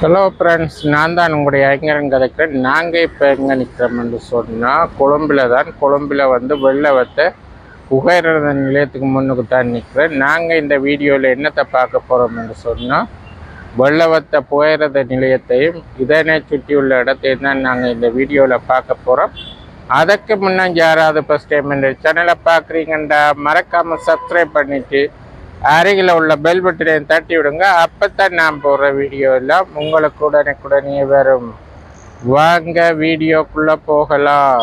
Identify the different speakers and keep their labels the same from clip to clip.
Speaker 1: Hello friends நான் தான் உங்களுடைய ஐங்கரன் கதைக்கிறேன். நாங்கள் இப்போ எங்கே நிற்கிறோம்னு சொன்னால் கொழம்பில் தான். கொழம்பில் வந்து வெள்ளை வத்த புகையிரத நிலையத்துக்கு முன்னுக்கு தான் நிற்கிறேன் நாங்கள் இந்த வீடியோவில் என்னத்தை பார்க்க போகிறோம்னு சொன்னால் வெள்ளவத்த புகையிரத நிலையத்தையும் இதனை சுற்றியுள்ள இடத்தையும் தான் நாங்கள் இந்த வீடியோவில் பார்க்க போகிறோம் அதுக்கு முன்னாடி யாராவது ஃபஸ்ட் டைம் இந்த சேனலை பார்க்குறீங்கண்டா மறக்காமல் சப்ஸ்கிரைப் பண்ணிவிட்டு அருகில் உள்ள பெல் பட்டனையும் தட்டி விடுங்க. அப்போ தான் நான் போடுற வீடியோ எல்லாம் உங்களுக்கு உடனுக்குடனே வரும். வாங்க வீடியோக்குள்ளே போகலாம்.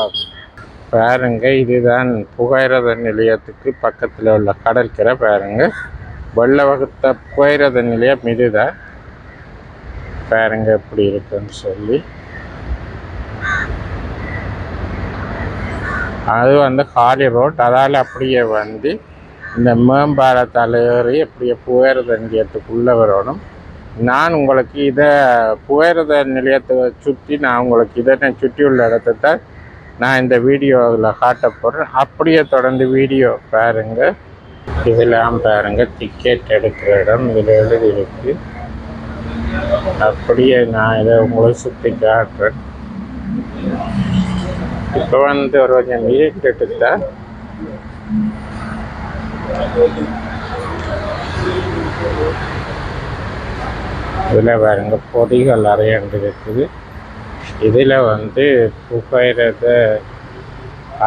Speaker 1: பாருங்க இதுதான் புகையிரத நிலையத்துக்கு பக்கத்தில் உள்ள கடற்கரை பாருங்க. வெள்ள வகுத்த புகையிரத நிலையம் இதுதான். பாருங்க எப்படி இருக்குன்னு சொல்லி. அது வந்து ஹாலி ரோட் அதால் அப்படியே வந்து இந்த மேம்பாலத்தால் ஏறி அப்படியே புகையிரத நிலையத்துக்குள்ளே வரணும். நான் உங்களுக்கு இதை புகையிரத நிலையத்தை சுற்றி நான் உங்களுக்கு இதனை சுற்றியுள்ள இடத்த தான் நான் இந்த வீடியோவில் காட்ட போகிறேன் அப்படியே தொடர்ந்து வீடியோ பாருங்கள் இதெல்லாம் பாருங்கள் டிக்கெட் எடுக்கிற இடம் இதில் எழுதி இருக்கு அப்படியே நான் இதை உங்களுக்கு சுற்றி காட்டுறேன். இப்போ வந்து ஒரு கொஞ்சம் இருட்டுட்டு தான் இதில் பாருங்க பொதிகள் அறையாண்டு இருக்குது இதில் வந்து புகையிரத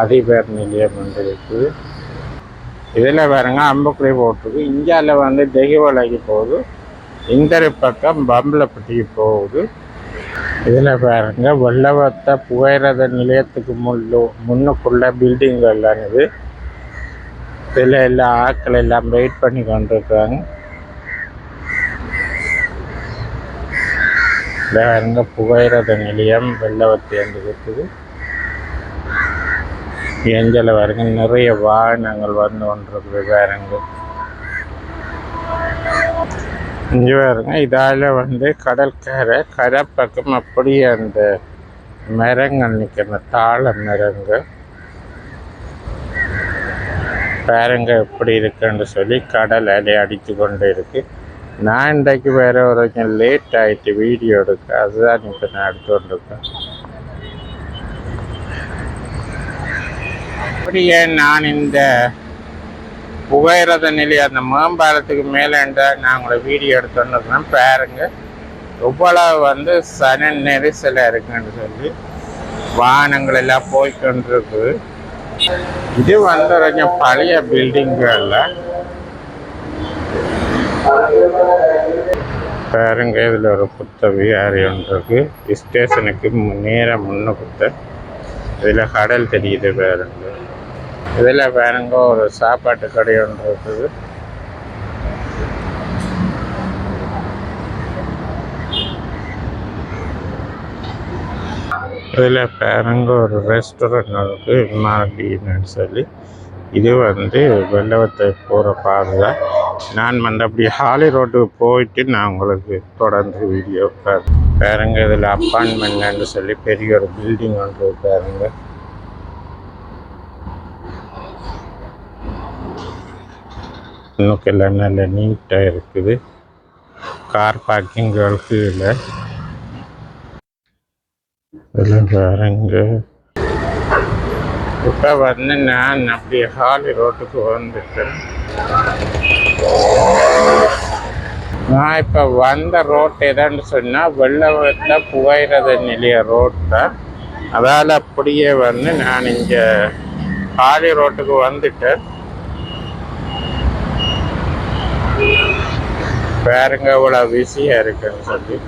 Speaker 1: அதிபர் நிலையம் வந்து இருக்குது. இதில் பாருங்க அம்புக்குடி போட்டிருக்கு. இந்தியாவில் வந்து தெய்வலைக்கு போகுது. இந்த பக்கம் பம்பளப்பட்டிக்கு போகுது. இதில் பாருங்க வெள்ளவத்த புகையிரத நிலையத்துக்கு முள்ளு முன்னுக்குள்ள பில்டிங்கள் எல்லாம் இது. இதில் எல்லா ஆட்கள் எல்லாம் வெயிட் பண்ணி கொண்டிருக்காங்க இதில் பாருங்க புகையிரத நிலையம் வெள்ளவத்தி என்று இருக்குது. எஞ்சல பாருங்க நிறைய வாகனங்கள் வந்து கொண்டிருக்குது பாருங்க. இங்கே பாருங்க இதால் வந்து கடற்கரை கரை பக்கம் அப்படியே அந்த மரங்கள் நிற்கிற தாழ மரங்கள். பாருங்க எப்படி இருக்குன்னு சொல்லி கடல் அலை அடித்து கொண்டு இருக்கு. நான் இன்றைக்கு வேற ஒரு கொஞ்சம் லேட் ஆயிட்டு வீடியோ எடுக்க அதுதான் இப்போ நான் எடுத்து கொண்டிருக்கேன். அப்படியே நான் இந்த புகையிரத நிலை அந்த மேம்பாலத்துக்கு மேலேண்ட நான் உங்களை வீடியோ எடுத்துருக்கேன் பாருங்க எவ்வளவு வந்து சன நெரிசலாக இருக்குன்னு சொல்லி வாகனங்கள் எல்லாம் போய்கொண்டிருக்கு இது வந்து கொஞ்சம் பழைய பில்டிங்கல்ல பாருங்க இதில் ஒரு புத்த விகாரி ஒன்று இருக்குது ஸ்டேஷனுக்கு நேராக முன்ன புத்த. இதில் கடல் தெரியுது பாருங்க. இதில் பாருங்க ஒரு சாப்பாட்டு கடை ஒன்று இருக்குது. இதில் பாருங்க ஒரு ரெஸ்டாரண்ட் இருக்கு மார்டின்னு சொல்லி. இது வந்து வெள்ளவத்தை போகிற பாதை தான் நான் வந்து அப்படி ஹாலி ரோட்டுக்கு போயிட்டு நான் உங்களுக்கு தொடர்ந்து வீடியோ பாருங்க இதில் அப்பார்ட்மெண்ட்னு சொல்லி பெரிய ஒரு பில்டிங் ஒன்று பாருங்க. இன்னும் நல்ல நீட்டாக இருக்குது. கார் பார்க்கிங்களுக்கு இல்லை. இதெல்லாம் பாருங்க இப்போ வந்து நான் அப்படியே ஹாலி ரோட்டுக்கு வந்துட்டேன். நான் இப்போ வந்த ரோட் எதான்னு சொன்னால் வெள்ளவத்த புகையிரத நிலைய ரோட் தான். அதால் அப்படியே வந்து நான் இங்கே ஹாலி ரோட்டுக்கு வந்துட்டேன். பாருங்க இவ்வளோ பிஸியாக இருக்குன்னு சொல்லி.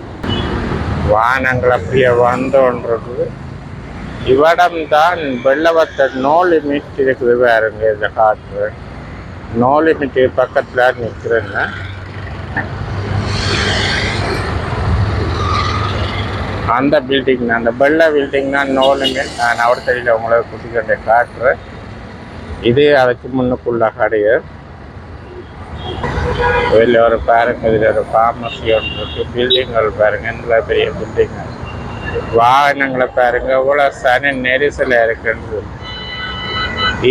Speaker 1: வானங்கள் அப்படியே வந்தோன்றது. இவ்விடம்தான் வெள்ளவத்தை நோலி நோ லிமிட் இருக்குது பாருங்க இந்த காற்று. நோ லிமிட் பக்கத்தில் நிற்கிறேன்னு அந்த பில்டிங் தான் அந்த வெள்ள பில்டிங் தான் நோலுமே நான் அவர் தெரியல உங்களை குட்டிக்கிட்ட காட்டுறேன் இது அதுக்கு முன்னுக்குள்ள கடையை வெளில ஒரு பாருங்க இதில் ஒரு ஃபார்மசி ஒன்று இருக்கு. பில்டிங்கள் பாருங்க இந்த பெரிய பில்டிங் வாகனங்களை பாருங்க இவ்வளோ சனி நெரிசலாக இருக்குன்னு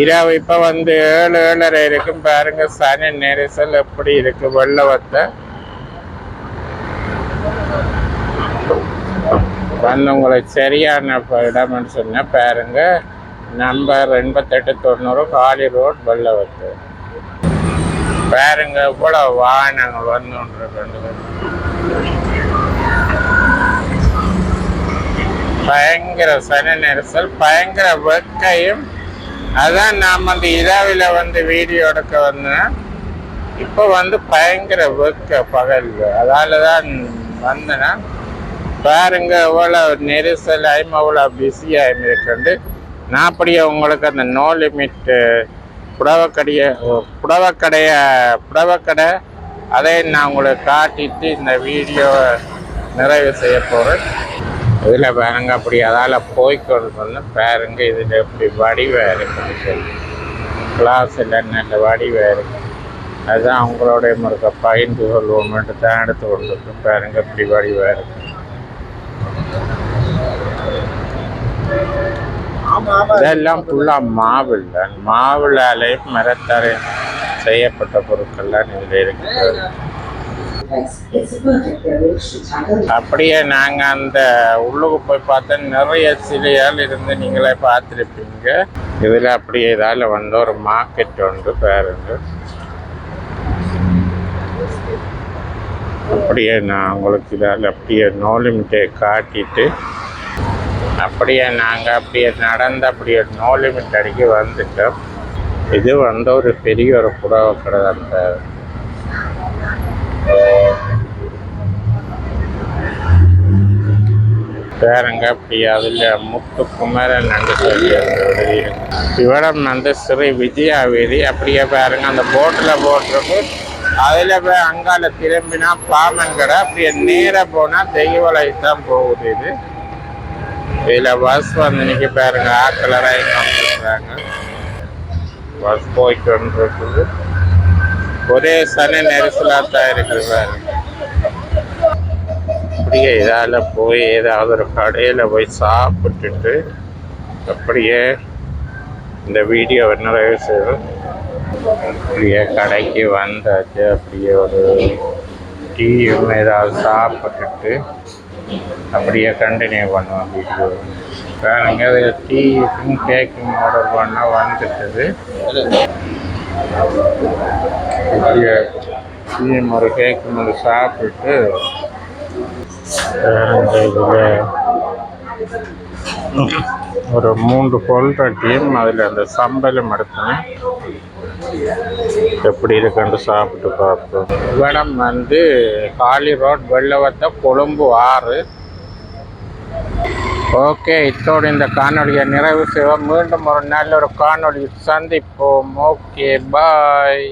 Speaker 1: இரவு இப்போ வந்து ஏழு ஏழரை இருக்கும் பாருங்க சனி நெரிசல் எப்படி இருக்கு வெள்ளவத்தை. வந்து உங்களுக்கு சரியான இடம்னு சொன்ன பாருங்க நம்பர் எண்பத்தெட்டு தொண்ணூறு காலி ரோட் வெள்ளவத்து. பாருங்க இவ்வளோ வாகனங்கள் வந்து பயங்கர சன நெரிசல் பயங்கர வெக்கையும். அதான் நாம் அந்த இரவில் வந்து வீடியோ எடுக்க வந்தேன் இப்போ வந்து பயங்கர வெக்க பகல் அதால தான் வந்தேன்னா பாருங்க எவ்வளோ நெரிசல் ஆயும் அவ்வளோ பிஸியாகும் இருக்குண்டு நான் அப்படியே உங்களுக்கு அந்த நோ லிமிட் புடவைக்கடையை புடவைக்கடையை புடவைக்கடை அதை நான் உங்களுக்கு காட்டிட்டு இந்த வீடியோவை நிறைவு செய்ய போகிறேன் இதில் பாருங்க அப்படி அதால் போய்க்கொண்டு வந்து பாருங்க இதில் எப்படி வடிவாக இருக்குன்னு சொல்லி. கிளாஸில் நல்ல வடிவாக இருக்கு. அதுதான் அவங்களோட இருக்க பகிர்ந்து கொள்வோம்ட்டு தான் எடுத்து கொண்டு பாருங்க இப்படி வடிவாக இருக்கு. இதெல்லாம் ஃபுல்லாக மாவில் மாவுளாலே மரத்தாலே செய்யப்பட்ட பொருட்கள்லாம் இதில் இருக்குது. அப்படியே நாங்கள் அந்த உள்ளுக்கு போய் பார்த்தா நிறைய சிலையால் இருந்து நீங்களே பார்த்துருப்பீங்க. இதில் அப்படியே இதால் வந்து ஒரு மார்க்கெட் உண்டு பாருங்க அப்படியே நான் உங்களுக்கு இதால் அப்படியே நோலிமிட்டை காட்டிட்டு அப்படியே நாங்கள் அப்படியே நடந்து அப்படியே நோ லிமிட் அடிக்க வந்துட்டோம். இது வந்து ஒரு பெரிய ஒரு புடவை கடை அந்த பேருங்க அப்படி அதில் முத்து குமரன் நண்டு சொல்லி இவடம் வந்து ஸ்ரீ விஜயா வீதி அப்படியே பாருங்க அந்த போட்டில் போட்டிருக்கு. அதில் போய் அங்கால திரும்பினா பாமங்கடை அப்படியே நேராக போனால் தெய்வலை தான் போகுது இது. இதில் பஸ் வந்து நிற்க பாருங்க. ஆக்கலராக எங்கே பஸ் போய்ட்டு வந்துருக்குது. ஒரே சனி நெரிசலாக தான் இருக்குது பாருங்க. அப்படியே இதால் போய் ஏதாவது ஒரு கடையில் போய் சாப்பிட்டுட்டு அப்படியே இந்த வீடியோவை நிறைவு செய்யும் அப்படியே கடைக்கு வந்தாச்சு. அப்படியே ஒரு டீயும் ஏதாவது சாப்பிட்டுட்டு அப்படியே கண்டினியூ பண்ணுவோம் வீடியோ பாருங்க அது டீக்கும் கேக்கும் ஆர்டர் பண்ணால் வந்துட்டது. அப்படியே டீயும் ஒரு கேக்கும் ஒரு சாப்பிட்டு வேற இதில் ஒரு மூன்று பொருள் டீம் அதில் அந்த சம்பளம் எடுத்தேன். எப்படி இருக்குன்னு சாப்பிட்டு பார்ப்போம். இடம் வந்து காலி ரோட் வெள்ளவத்த கொழும்பு ஆறு. ஓகே இத்தோடு இந்த காணொலியை நிறைவு செய்வோம். மீண்டும் ஒரு நல்ல ஒரு காணொளி சந்திப்போம். Okay bye.